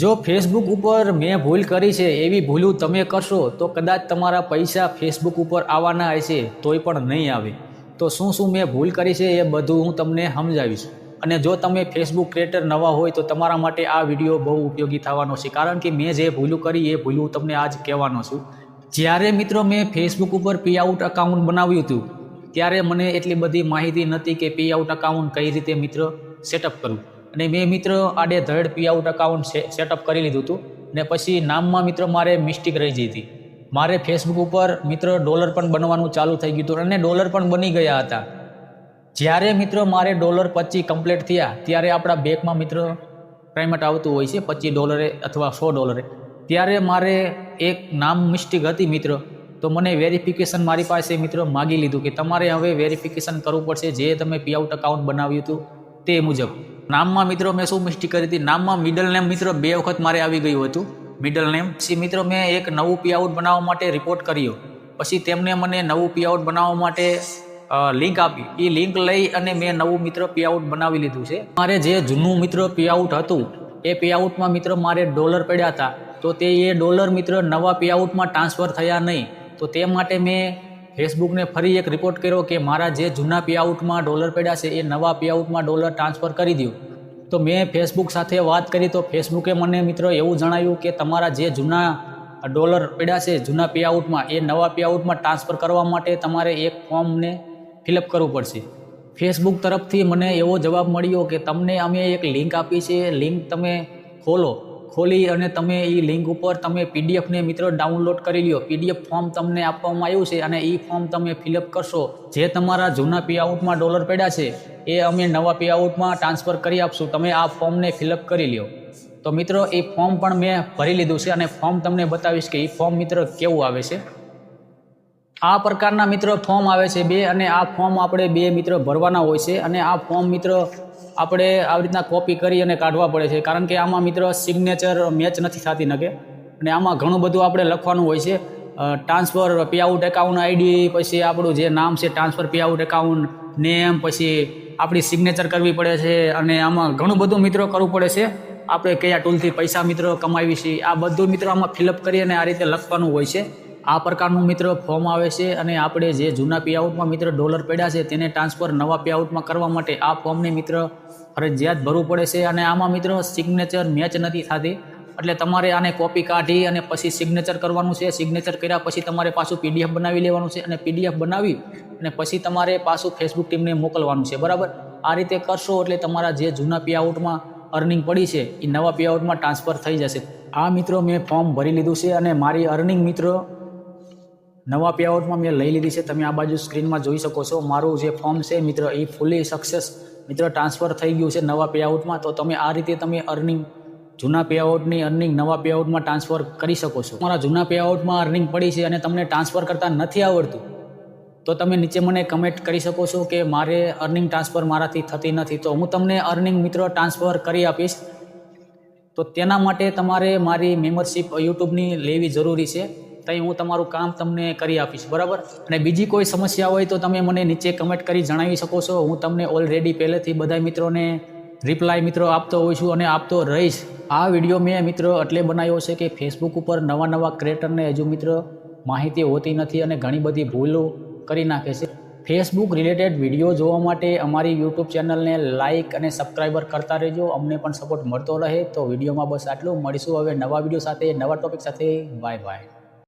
જો ફેસબુક ઉપર મેં ભૂલ કરી છે એવી ભૂલું તમે કરશો, તો કદાચ તમારા પૈસા ફેસબુક ઉપર આવવાના હશે, તોય પણ નહીં આવે. તો શું શું મેં ભૂલ કરી છે એ બધું હું તમને સમજાવીશ. અને જો તમે ફેસબુક ક્રિએટર નવા હોય, તો તમારા માટે આ વીડિયો બહુ ઉપયોગી થવાનો છે. કારણ કે મેં જે ભૂલું કરી, એ ભૂલું તમને આજ કહેવાનો છું. જ્યારે મિત્રો મેં ફેસબુક ઉપર પી આઉટ અકાઉન્ટ બનાવ્યું હતું, ત્યારે મને એટલી બધી માહિતી નથી કે પી આઉટ અકાઉન્ટ કઈ રીતે મિત્ર સેટઅપ કરવું. અને મેં મિત્ર આડે ધડ પી આઉટ અકાઉન્ટ સેટઅપ કરી લીધું હતું ને પછી નામમાં મિત્ર મારે મિસ્ટેક રહી જઈ હતી. મારે ફેસબુક ઉપર મિત્ર ડોલર પણ બનવાનું ચાલુ થઈ ગયું હતું અને ડોલર પણ બની ગયા હતા. જ્યારે મિત્ર મારે ડોલર પચીસ કમ્પ્લીટ થયા, ત્યારે આપણા બેંકમાં મિત્ર પેમેન્ટ આવતું હોય છે, પચીસ ડોલરે અથવા સો ડોલરે ત્યારે મારે એક નામ મિસ્ટેક હતી મિત્ર. તો મને વેરિફિકેશન મારી પાસે મિત્ર માગી લીધું કે તમારે હવે વેરિફિકેશન કરવું પડશે, જે તમે પીઆઉટ અકાઉન્ટ બનાવ્યું હતું તે મુજબ. નામમાં મિત્રો મેં શું મિસ્ટેક કરી હતી? નામમાં મિડલ નેમ મિત્ર બે વખત મારે આવી ગયું હતું. મિડલ નેમ પછી મિત્રો મેં એક નવું પીઆઉટ બનાવવા માટે રિપોર્ટ કર્યો. પછી તેમને મને નવું પીઆઉટ બનાવવા માટે લિંક આપી. એ લિંક લઈ અને મેં નવું મિત્ર પીઆઉટ બનાવી લીધું છે. મારે જે જૂનું મિત્ર પીઆઉટ હતું, એ પીઆઉટમાં મિત્ર મારે ડોલર પડ્યા હતા. તો તે એ ડોલર મિત્ર નવા પીઆઉટમાં ટ્રાન્સફર થયા નહીં. તો તે માટે મેં ફેસબુકને ફરી એક રિપોર્ટ કર્યો કે મારા જે જૂના પેઆઉટમાં ડોલર પડ્યા છે, એ નવા પેઆઉટમાં ડોલર ટ્રાન્સફર કરી દઉં તો મેં ફેસબુક સાથે વાત કરી તો ફેસબુકે મને મિત્રો એવું જણાવ્યું કે તમારા જે જૂના ડોલર પડ્યા છે, જૂના પેઆઉટમાં એ નવા પેઆઉટમાં ટ્રાન્સફર કરવા માટે તમારે એક ફોર્મને ફિલઅપ કરવું પડશે. ફેસબુક તરફથી મને એવો જવાબ મળ્યો કે તમને અમે એક લિંક આપી છે લિંક તમે ખોલો. ખોલી અને તમે એ લિંક ઉપર તમે પીડીએફને મિત્રો ડાઉનલોડ કરી લ્યો. પીડીએફ ફોર્મ તમને આપવામાં આવ્યું છે અને એ ફોર્મ તમે ફિલઅપ કરશો. જે તમારા જૂના પે આઉટમાં ડોલર પડ્યા છે, એ અમે નવા પે આઉટમાં ટ્રાન્સફર કરી આપશું. તમે આ ફોર્મને ફિલઅપ કરી લ્યો. તો મિત્રો, એ ફોર્મ પણ મેં ભરી લીધું છે અને ફોર્મ તમને બતાવીશ કે એ ફોર્મ મિત્ર કેવું આવે છે. આ પ્રકારના મિત્ર ફોર્મ આવે છે બે અને આ ફોર્મ આપણે બે મિત્ર ભરવાના હોય છે અને આ ફોર્મ મિત્ર આપણે આવી રીતના કોપી કરી અને કાઢવા પડે છે કારણ કે આમાં મિત્ર સિગ્નેચર મેચ નથી થતી નકે. અને આમાં ઘણું બધું આપણે લખવાનું હોય છે. ટ્રાન્સફર પેઆઉટ એકાઉન્ટ આઈડી પછી આપણું જે નામ છે ટ્રાન્સફર પેઆઉટ એકાઉન્ટ નેમ પછી આપણી સિગ્નેચર કરવી પડે છે અને આમાં ઘણું બધું મિત્રો કરવું પડે છે. આપણે કયા ટૂલથી પૈસા મિત્રો કમાવી છીએ આ બધું મિત્રો આમાં ફિલઅપ કરી અને આ રીતે લખવાનું હોય છે. આ પ્રકારનું મિત્ર ફોર્મ આવે છે અને આપણે જે જૂના પેઆઉટમાં મિત્ર ડોલર પડ્યા છે તેને ટ્રાન્સફર નવા પેઆઉટમાં કરવા માટે આ ફોર્મને મિત્ર ફરજિયાત ભરવું પડે છે અને આમાં મિત્ર સિગ્નેચર મેચ નથી થતી. એટલે તમારે આને કોપી કાઢી અને પછી સિગ્નેચર કરવાનું છે. સિગ્નેચર કર્યા પછી તમારે પાછું પીડીએફ બનાવી લેવાનું છે અને પીડીએફ બનાવી અને પછી તમારે પાછું ફેસબુક ટીમને મોકલવાનું છે. બરાબર? આ રીતે કરશો એટલે તમારા જે જૂના પેઆઉટમાં અર્નિંગ પડી છે એ નવા પેઆઉટમાં ટ્રાન્સફર થઈ જશે. આ મિત્રો મેં ફોર્મ ભરી લીધું છે અને મારી અર્નિંગ મિત્રો નવા પેઆઉટમાં મેં લઈ લીધી છે. તમે આ બાજુ સ્ક્રીનમાં જોઈ શકો છો. મારું જે ફોર્મ છે મિત્ર, એ ફૂલી સક્સેસ મિત્ર ટ્રાન્સફર થઈ ગયું છે નવા પે આઉટમાં તો તમે આ રીતે તમે અર્નિંગ જૂના પેઆઉટની અર્નિંગ નવા પેઆઉટમાં ટ્રાન્સફર કરી શકો છો. મારા જૂના પે આઉટમાં અર્નિંગ પડી છે અને તમને ટ્રાન્સફર કરતાં નથી આવડતું. તો તમે નીચે મને કમેન્ટ કરી શકો છો કે મારે અર્નિંગ ટ્રાન્સફર મારાથી થતી નથી. તો હું તમને અર્નિંગ મિત્રો ટ્રાન્સફર કરી આપીશ. તો તેના માટે તમારે મારી મેમ્બરશીપ યુટ્યુબની લેવી જરૂરી છે. ત્યાં હું તમારું કામ તમને કરી આપીશ, બરાબર? અને બીજી કોઈ સમસ્યા હોય તો તમે મને નીચે કમેન્ટ કરી જણાવી શકો છો. હું તમને ઓલરેડી પહેલેથી બધા મિત્રોને રિપ્લાય મિત્રો આપતો હોઉં છું અને આપતો રહીશ. આ વીડિયો મેં મિત્રો એટલે બનાવ્યો છે કે ફેસબુક ઉપર નવા નવા ક્રિએટરને હજુ મિત્રો માહિતી હોતી નથી અને ઘણી બધી ભૂલો કરી નાખે છે. ફેસબુક રિલેટેડ વીડિયો જોવા માટે અમારી યુટ્યુબ ચેનલને લાઇક અને સબસ્ક્રાઈબર કરતા રહેજો. અમને પણ સપોર્ટ મળતો રહે. તો વિડીયોમાં બસ આટલું. મળીશું હવે નવા વીડિયો સાથે, નવા ટોપિક સાથે. Bye bye